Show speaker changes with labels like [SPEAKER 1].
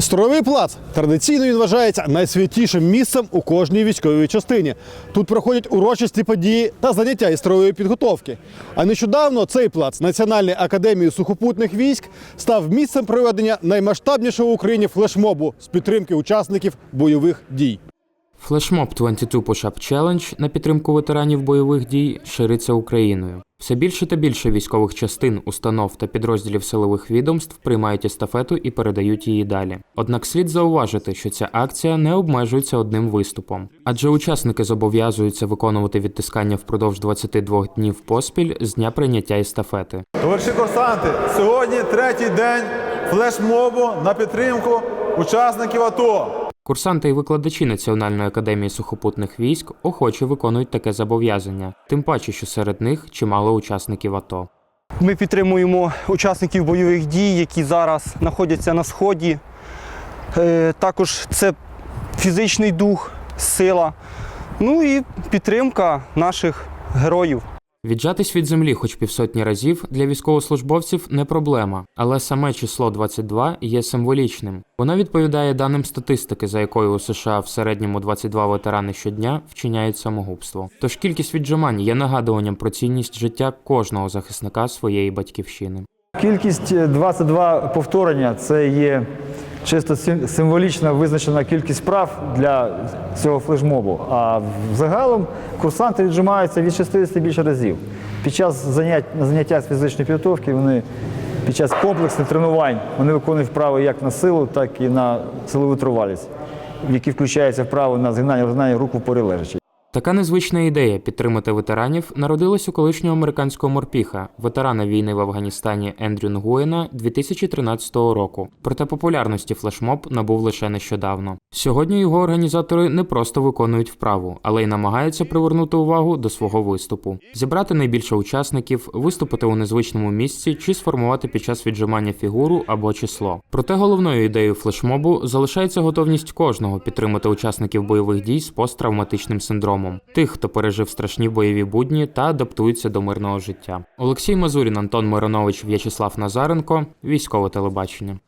[SPEAKER 1] Строєвий плац традиційно він вважається найсвятішим місцем у кожній військовій частині. Тут проходять урочисті події та заняття із строєвої підготовки. А нещодавно цей плац Національної академії сухопутних військ став місцем проведення наймасштабнішого в Україні флешмобу з підтримки учасників бойових дій.
[SPEAKER 2] Флешмоб 22 Push-Up Challenge на підтримку ветеранів бойових дій шириться Україною. Все більше та більше військових частин, установ та підрозділів силових відомств приймають естафету і передають її далі. Однак слід зауважити, що ця акція не обмежується одним виступом, адже учасники зобов'язуються виконувати відтискання впродовж 22 днів поспіль з дня прийняття естафети.
[SPEAKER 3] Товариші курсанти, сьогодні третій день флешмобу на підтримку учасників АТО.
[SPEAKER 2] Курсанти і викладачі Національної академії сухопутних військ охоче виконують таке зобов'язання, тим паче, що серед них чимало учасників АТО.
[SPEAKER 4] Ми підтримуємо учасників бойових дій, які зараз знаходяться на сході. Е, Також це фізичний дух, сила, ну і підтримка наших героїв.
[SPEAKER 2] Віджатись від землі хоч півсотні разів для військовослужбовців не проблема, але саме число 22 є символічним. Воно відповідає даним статистики, за якою у США в середньому 22 ветерани щодня вчиняють самогубство. Тож кількість віджимань є нагадуванням про цінність життя кожного захисника своєї батьківщини.
[SPEAKER 5] Кількість е, 22 повторення це є чисто символічно визначена кількість прав для цього флешмобу. А взагалом курсанти віджимаються від 60 і більше разів. Під час занять, заняття з фізичної підготовки вони під час комплексних тренувань вони виконують вправи як на силу, так і на силову тривалість, в які включаються вправи на згинання розгинання рук в упорі лежачі.
[SPEAKER 2] Така незвична ідея підтримати ветеранів народилась у колишнього американського морпіха, ветерана війни в Афганістані Ендрю Нгуєна 2013 року. Проте популярності флешмоб набув лише нещодавно. Сьогодні його організатори не просто виконують вправу, але й намагаються привернути увагу до свого виступу, зібрати найбільше учасників, виступити у незвичному місці чи сформувати під час віджимання фігуру або число. Проте головною ідеєю флешмобу залишається готовність кожного підтримати учасників бойових дій з посттравматичним синдромом, тих, хто пережив страшні бойові будні та адаптується до мирного життя. Олексій Мазурін, Антон Миронович, В'ячеслав Назаренко, військове телебачення.